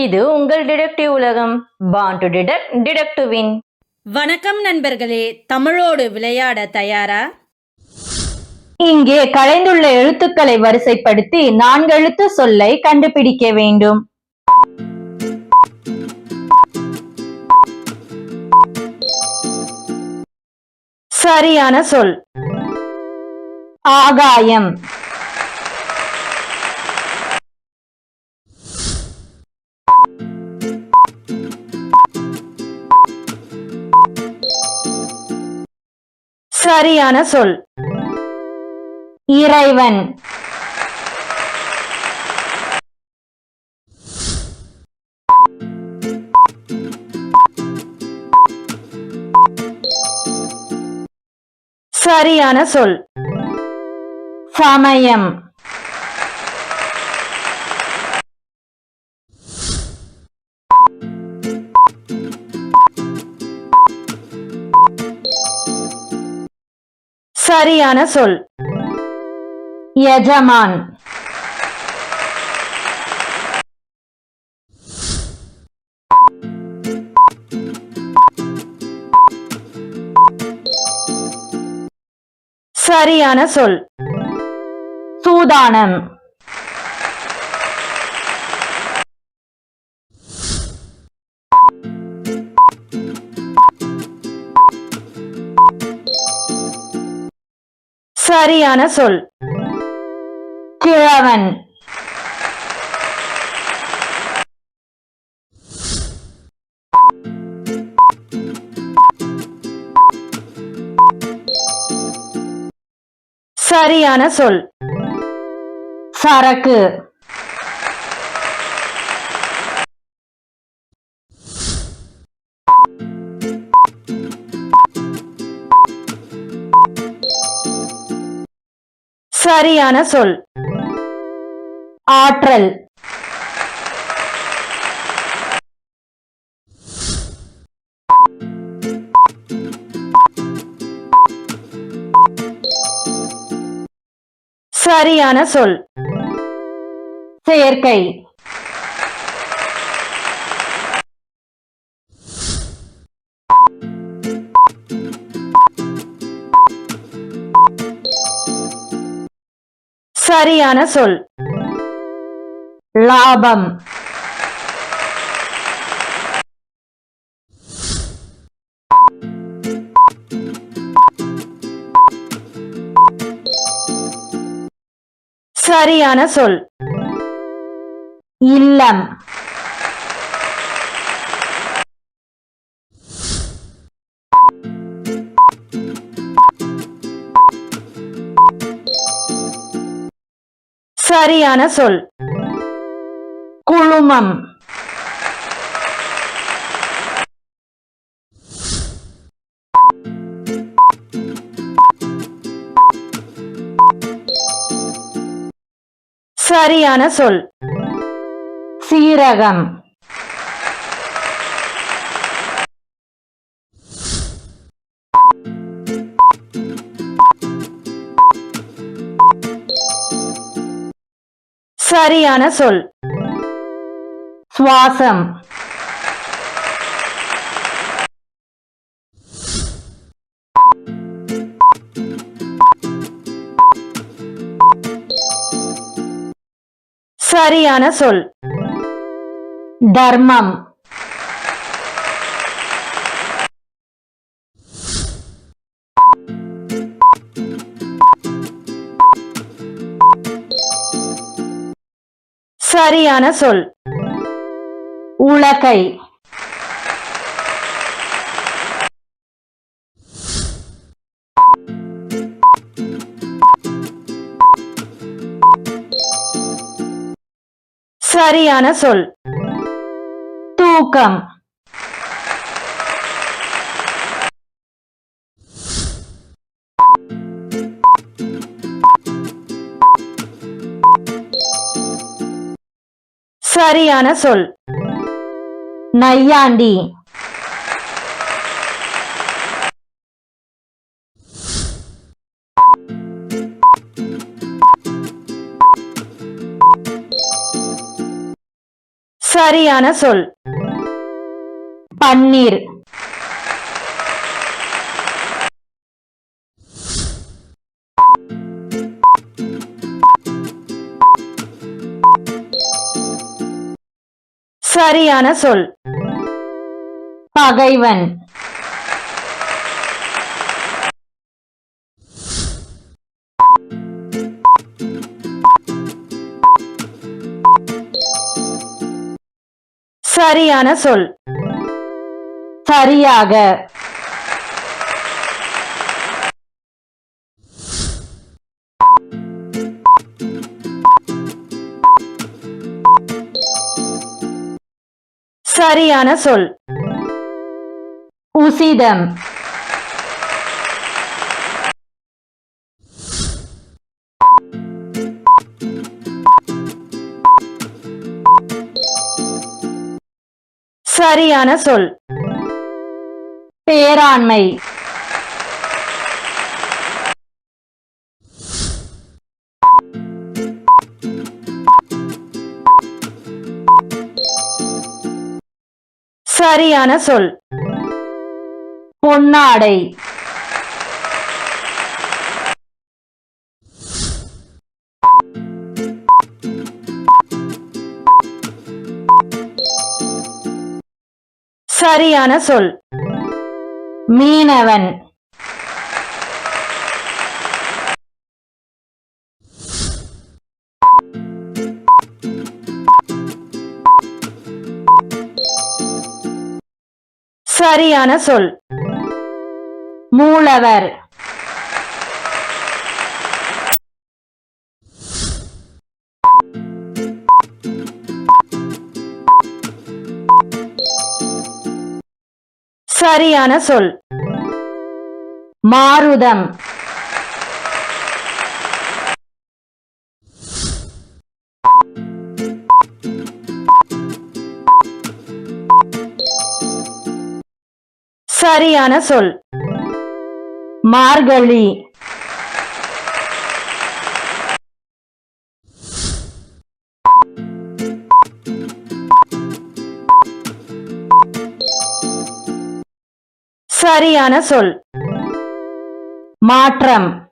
இது உங்கள் டிடெக்டிவ் உலகம். பான் டு டிடெக்ட் வணக்கம் நண்பர்களே தமிழோடு விளையாட தயாரா? இங்கே கலைந்துள்ள எழுத்துக்களை வரிசைப்படுத்தி நான்கு எழுத்து சொல்லை கண்டுபிடிக்க வேண்டும். சரியான சொல். ஆகாயம். சரியான சொல். இறைவன். சரியான சொல். சமயம். சரியான சொல். எஜமான் சரியான சொல். சூதானம். சரியான சொல். கிழவன். சரியான சொல். சரக்கு. சரியான சொல். ஆற்றல். சரியான சொல். செயற்கை. சரியான சொல். லாபம். சரியான சொல். இல்லம். சரியான சொல். குழுமம். சரியான சொல். சீரகம். சரியான சொல். சுவாசம். சரியான சொல். தர்மம். சரியான சொல். உலகை. சரியான சொல். தூக்கம். சரியான சொல். நையாண்டி. சரியான சொல். பன்னீர். சரியான சொல். பகைவன். சரியான சொல். சரியாக. சரியான சொல். உசிதம். சரியான சொல். பேராண்மை. சரியான சொல். பொன்னாடை. சரியான சொல். மீனவன். சரியான சொல். மூலவர். சரியான சொல். மாருதம். சரியான சொல். மார்கழி. சரியான சொல். மாற்றம்.